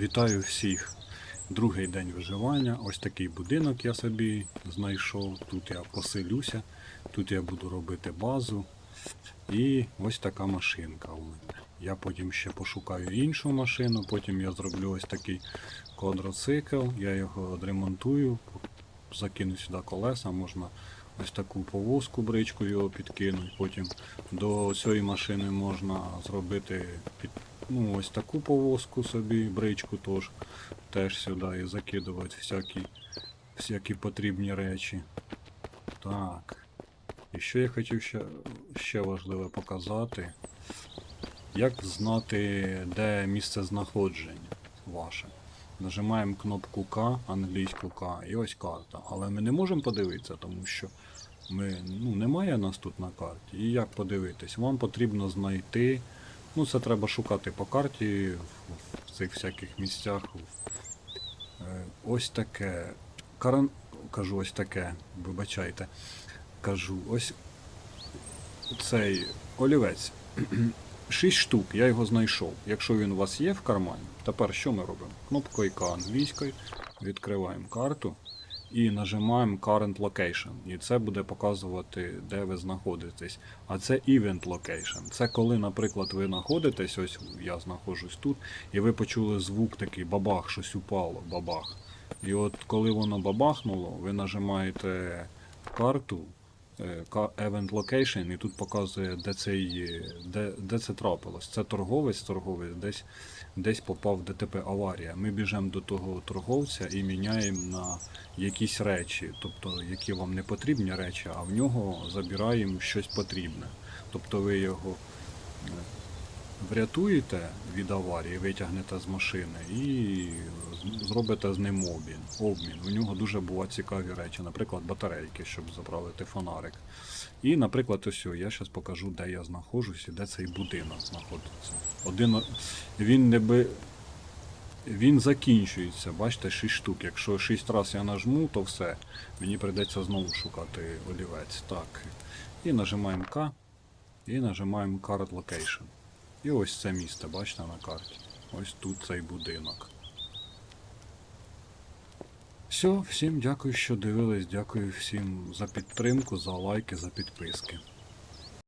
Вітаю всіх. Другий день виживання. Ось такий будинок я собі знайшов. Тут я поселюся, тут я буду робити базу. І ось така машинка у мене. Я потім ще пошукаю іншу машину, потім я зроблю ось такий квадроцикл, я його відремонтую, закину сюди колеса, можна ось таку повозку бричку його підкинути. Потім до цієї машини можна зробити під, ну, ось таку повозку собі, бричку теж, теж сюди і закидувати всякі, всякі потрібні речі. Так. І що я хотів ще, ще важливе показати, як знати, де місце знаходження ваше. Нажимаємо кнопку К, англійську К, і ось карта. Але ми не можемо подивитися, тому що ми, ну, немає нас тут на карті. І як подивитись? Вам потрібно знайти. Ну, це треба шукати по карті в, цих всяких місцях. Е, Ось таке. Каран... Кажу ось таке, вибачайте. Кажу, ось цей олівець. Шість штук, я його знайшов. Якщо він у вас є в кармані, тепер що ми робимо? Кнопкою К англійською, відкриваємо карту і нажимаємо Current Location. І це буде показувати, де ви знаходитесь. А це Event Location. Це коли, наприклад, ви знаходитесь, ось я знаходжусь тут, і ви почули звук такий бабах, щось упало, бабах. І от коли воно бабахнуло, ви нажимаєте карту, ка- Event Location, і тут показує, де, це е, де, де це трапилось. Це торговець, торговець десь, десь попав ДТП аварія. Ми біжемо до того торговця і міняємо на якісь речі, тобто які вам не потрібні речі, а в нього забираємо щось потрібне. Тобто ви його е, врятуєте від аварії, витягнете з машини і зробите з ним обмін. обмін. У нього дуже бувають цікаві речі, наприклад, батарейки, щоб заправити фонарик. І, наприклад, ось я зараз покажу, де я знаходжусь і де цей будинок знаходиться. Один, він не би. Він закінчується, бачите, 6 штук. Якщо 6 разів я нажму, то все. Мені прийдеться знову шукати олівець. Так. І нажимаємо К. І нажимаємо Card Location. І ось це місце, бачите на карті. Ось тут цей будинок. Все, всім дякую, що дивились. Дякую всім за підтримку, за лайки, за підписки.